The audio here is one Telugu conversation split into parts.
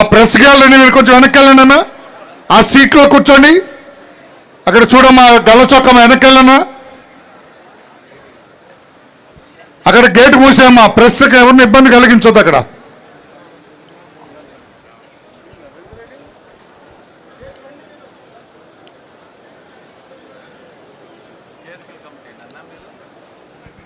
ప్రెస్ గ్యాలరీ మీరు కొంచెం వెనక్కి వెళ్ళండి అన్న ఆ సీట్లో కూర్చోండి. అక్కడ చూడమ్మా గల్ల చొక్కమ్మ వెనక్కి వెళ్ళన్నా అక్కడ గేట్ మూసేయమ్మా ప్రెస్కి ఎవరిని ఇబ్బంది కలిగించొద్దు అక్కడ.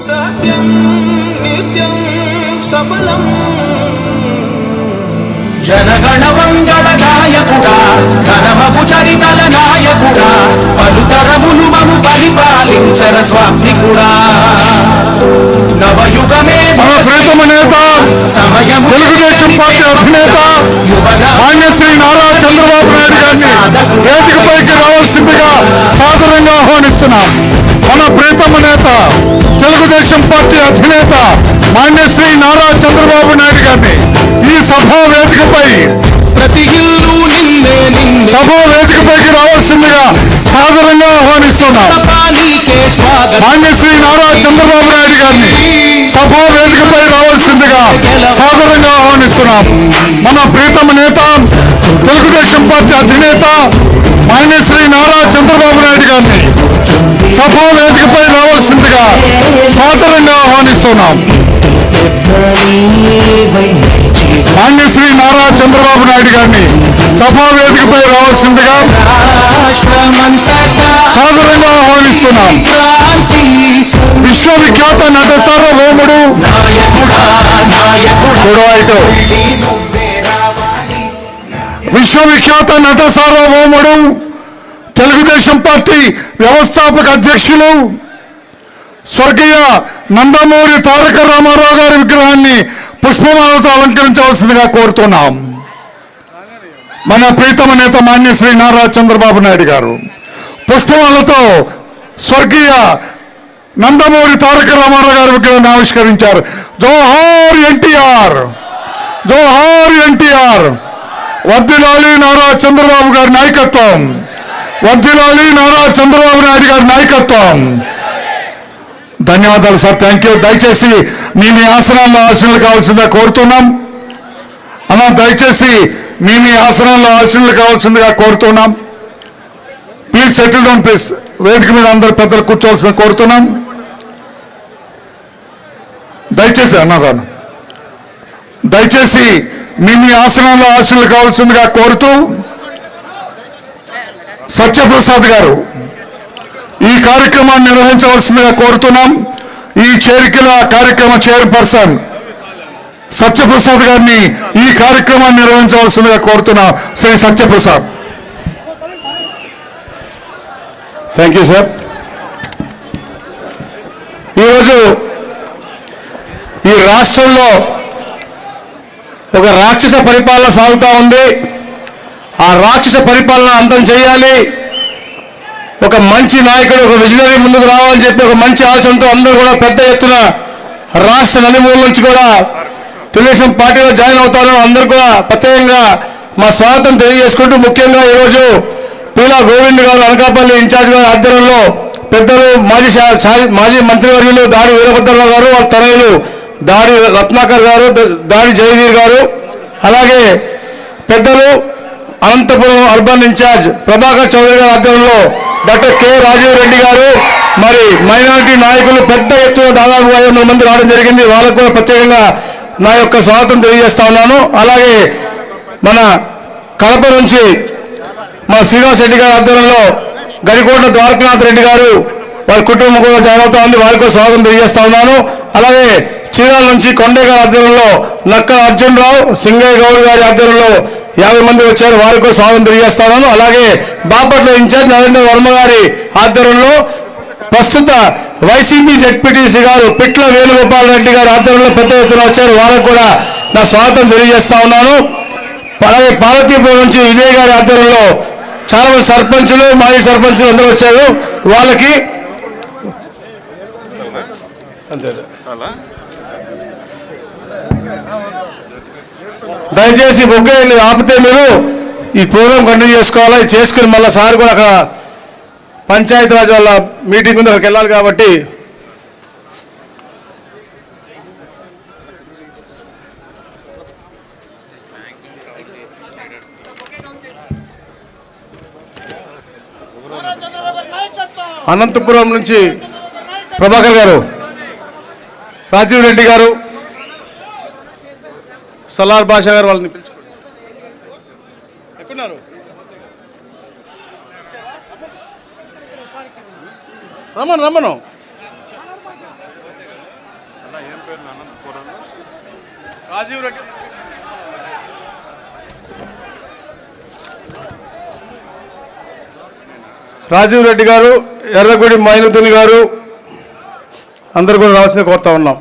సత్యం నిత్యం సఫలం. జనగణ మంగళదాయకుడా ఘనమగు చరితల నాయకుడా పలుతరములు మము పరిపాలించర స్వామికుడా నవయుగమే ప్రియతమనేత తెలుగుదేశం పార్టీ అధినేత మాన్య నారా చంద్రబాబు నాయుడు గారిని వేదికపైకి రావాల్సిందిగా సాదరంగా ఆహ్వానిస్తున్నాం. తెలుగుదేశం పార్టీ అధినేత మాన్యశ్రీ నారా చంద్రబాబు నాయుడు గారిని ఈ సభా వేదికపై ప్రతి ఇల్లు నిన్నే సభా వేదికపైకి రావాల్సిందిగా సాదరంగా ఆహ్వానిస్తున్నాం. మాన్యశ్రీ నారా చంద్రబాబు నాయుడు గారిని సభా వేదికపై రావాల్సిందిగా సాదరంగా ఆహ్వానిస్తున్నాం. మన ప్రీతమ నేత తెలుగుదేశం పార్టీ అధినేత మాన్యశ్రీ నారా చంద్రబాబు నాయుడు గారిని సభా వేదికపై రావాల్సిందిగా సాదరంగా ఆహ్వానిస్తున్నాం. మాన్యశ్రీ నారా చంద్రబాబు నాయుడు గారిని సభా వేదికపై రావాల్సిందిగా రాష్ట్రమంతటా సాదరంగా ఆహ్వానిస్తున్నాం. విశ్వవిఖ్యాత నట సార్వభౌముడు విశ్వవిఖ్యాత నట సార్వభౌముడు తెలుగుదేశం పార్టీ వ్యవస్థాపక అధ్యక్షులు స్వర్గీయ నందమూరి తారక రామారావు గారి విగ్రహాన్ని పుష్పమాలతో అలంకరించవలసిందిగా కోరుతున్నాం. మన ప్రీతమ నేత మాన్య శ్రీ నారా చంద్రబాబు నాయుడు గారు పుష్పమాలతో స్వర్గీయ నందమూరి తారక రామారావు గారి విగ్రహాన్ని ఆవిష్కరించారు. జోహార్ ఎన్టీఆర్! జోహార్ ఎన్టీఆర్! వర్దిలాలి నారా చంద్రబాబు గారి నాయకత్వం! వర్ధిలాలి నారా చంద్రబాబు నాయుడు గారి నాయకత్వం. ధన్యవాదాలు సార్. థ్యాంక్ యూ దయచేసి మీ మీ ఆసనాల్లో ఆశీనులు కావాల్సిందిగా కోరుతున్నాం. అలా దయచేసి మీ మీ ఆసనాల్లో ఆశీనులు కావాల్సిందిగా కోరుతున్నాం. ప్లీజ్ సెటిల్ డౌన్ ప్లీజ్ వేదిక మీద అందరు పెద్దలు కూర్చోవలసిందిగా కోరుతున్నాం. దయచేసి అన్నదాను దయచేసి మీ మీ ఆసనాల్లో ఆశీనులు కావాల్సిందిగా కోరుతూ సత్యప్రసాద్ గారు ఈ కార్యక్రమాన్ని నిర్వహించవలసిందిగా కోరుతున్నాం. ఈ చేరికల కార్యక్రమ చైర్పర్సన్ సత్యప్రసాద్ గారిని ఈ కార్యక్రమాన్ని నిర్వహించవలసిందిగా కోరుతున్నాం Shri Satyaprasad. Thank you sir ఈరోజు ఈ రాష్ట్రంలో ఒక రాక్షస పరిపాలన సాగుతూ ఉంది. ఆ రాక్షస పరిపాలన అంతం చేయాలి. ఒక మంచి నాయకుడు ఒక విజనరీ ముందుకు రావాలని చెప్పి ఒక మంచి ఆలోచనతో అందరూ కూడా పెద్ద ఎత్తున రాష్ట్ర నలుమూల నుంచి కూడా తెలుగుదేశం పార్టీలో జాయిన్ అవుతారు. అందరూ కూడా ప్రత్యేకంగా మా స్వాగతం తెలియజేసుకుంటూ ముఖ్యంగా ఈరోజు పీలా గోవింద్ గారు అనకాపల్లి ఇన్ఛార్జ్ గారి ఆధ్వర్యంలో పెద్దలు మాజీ మాజీ మంత్రివర్యులు దాడి వీరభద్రరావు గారు వాళ్ళ తనయులు దాడి రత్నాకర్ గారు దాడి జయవీర్ గారు అలాగే పెద్దలు అనంతపురం అర్బన్ ఇన్ఛార్జ్ ప్రభాకర్ చౌదరి గారి ఆధ్వర్యంలో డాక్టర్ కె రాజీవ్ రెడ్డి గారు మరి మైనారిటీ నాయకులు పెద్ద ఎత్తున దాదాపు ఐదు వందల మంది రావడం జరిగింది. వాళ్ళకు కూడా ప్రత్యేకంగా నా యొక్క స్వాగతం తెలియజేస్తా ఉన్నాను. అలాగే మన కడప నుంచి మా శ్రీనివాస్ రెడ్డి గారి ఆధ్వర్యంలో గడికోట ద్వారకనాథ్ రెడ్డి గారు వారి కుటుంబం కూడా జాయిన్ అవుతా ఉంది. వారికి కూడా స్వాగతం తెలియజేస్తా ఉన్నాను. అలాగే చీరాల నుంచి కొండే గారి ఆధ్వర్యంలో నక్క అర్జున్ రావు సింగయ్య గౌడ్ గారి ఆధ్వర్యంలో యాభై మంది వచ్చారు వారికి కూడా స్వాగతం తెలియజేస్తా ఉన్నాను అలాగే బాపట్ల ఇన్ఛార్జ్ నరేంద్ర వర్మ గారి ఆధ్వర్యంలో ప్రస్తుత వైసీపీ జెడ్పీటీసీ గారు పిట్ల వేణుగోపాల్ రెడ్డి గారి ఆధ్వర్యంలో పెద్ద ఎత్తున వచ్చారు. వాళ్ళకు కూడా నా స్వాగతం తెలియజేస్తా ఉన్నాను. అలాగే పార్వతీపురం నుంచి విజయ్ గారి ఆధ్వర్యంలో చాలా మంది సర్పంచులు మాజీ సర్పంచులు అందరూ వచ్చారు. వాళ్ళకి అంతే. దయచేసి బొగ్గ ఆపితే మీరు ఈ ప్రోగ్రామ్ కంటిన్యూ చేసుకోవాలా? చేసుకుని మళ్ళీ సార్ కూడా అక్కడ పంచాయతీరాజ్ వాళ్ళ మీటింగ్ ఉంది అక్కడికి వెళ్ళాలి కాబట్టి. అనంతపురం నుంచి ప్రభాకర్ గారు రాజీవ్ రెడ్డి గారు సలార్ బాషా గారు వాళ్ళని పిలుచుకోండి. ఎక్కడున్నారు? రమ్మను రమ్మను రాజీవ్ రెడ్డి. రాజీవ్ రెడ్డి గారు ఎర్రగుడి మైనుద్దీన్ గారు అందరు కూడా రావాల్సింది కోరుతా ఉన్నాం.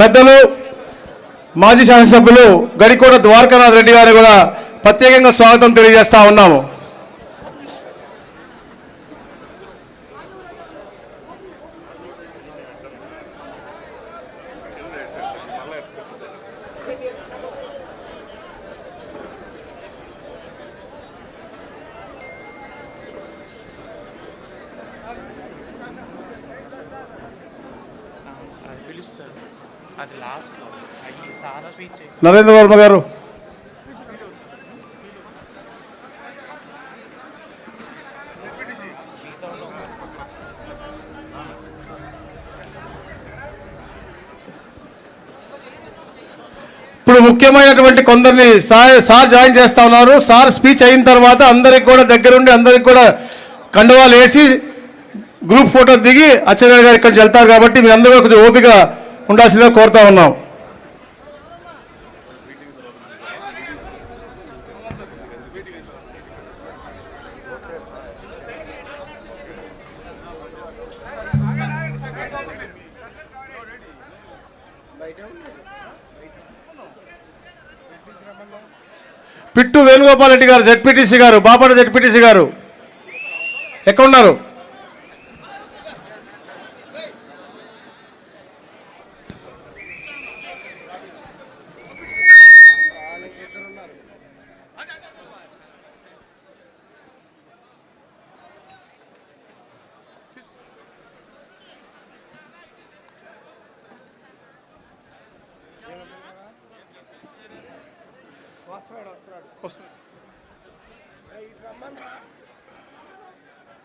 పెద్దలు మాజీ శాసనసభ్యులు గడికోట ద్వారకానాథ్ రెడ్డి గారిని కూడా ప్రత్యేకంగా స్వాగతం తెలియజేస్తా ఉన్నాము. నరేంద్ర వర్మ గారు. ఇప్పుడు ముఖ్యమైనటువంటి కొందరిని సార్ సార్ జాయిన్ చేస్తా ఉన్నారు. సార్ స్పీచ్ అయిన తర్వాత అందరికి కూడా దగ్గరుండి అందరికి కూడా కండువాలు వేసి గ్రూప్ ఫోటో దిగి అచ్చెన్నాయుడు గారు ఇక్కడికి వెళ్తారు కాబట్టి మీరు అందరూ కొద్దిగా ఓపిక ఉండాల్సిందిగా కోరుతా ఉన్నాం. పిట్టు వేణుగోపాల్ రెడ్డి గారు జెడ్పీటీసీ గారు బాపట జెడ్పీటీసీ గారు. ఎక్కడున్నారు?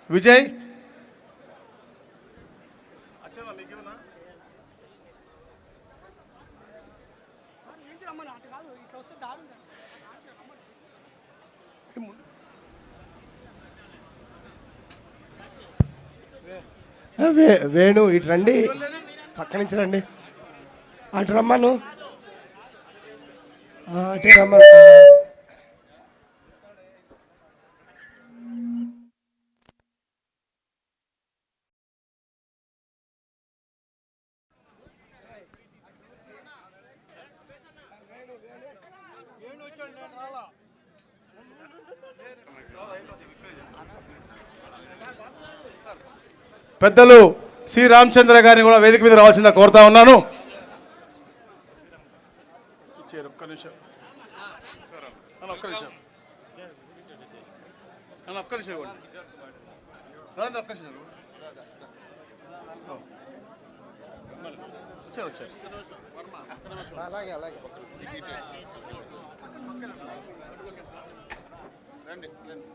విజయ్? వే వేణు ఇటు రండి. పక్క నుంచి రండి. అటు రమ్మను. ఆ, అటే పెద్దలు సి రామచంద్ర గారిని కూడా వేదిక మీద రావాల్సిందిగా కోరుతా ఉన్నాను. ఇచ్చారు ఒక్క నిమిషం. అన్న ఒక్క నిమిషం. అన్న ఒక్క నిమిషం ఇవ్వండి. నరేంద్ర ఒక్క నిమిషం. వచ్చారు వచ్చారు. అలాగే అలాగే. రండి రండి.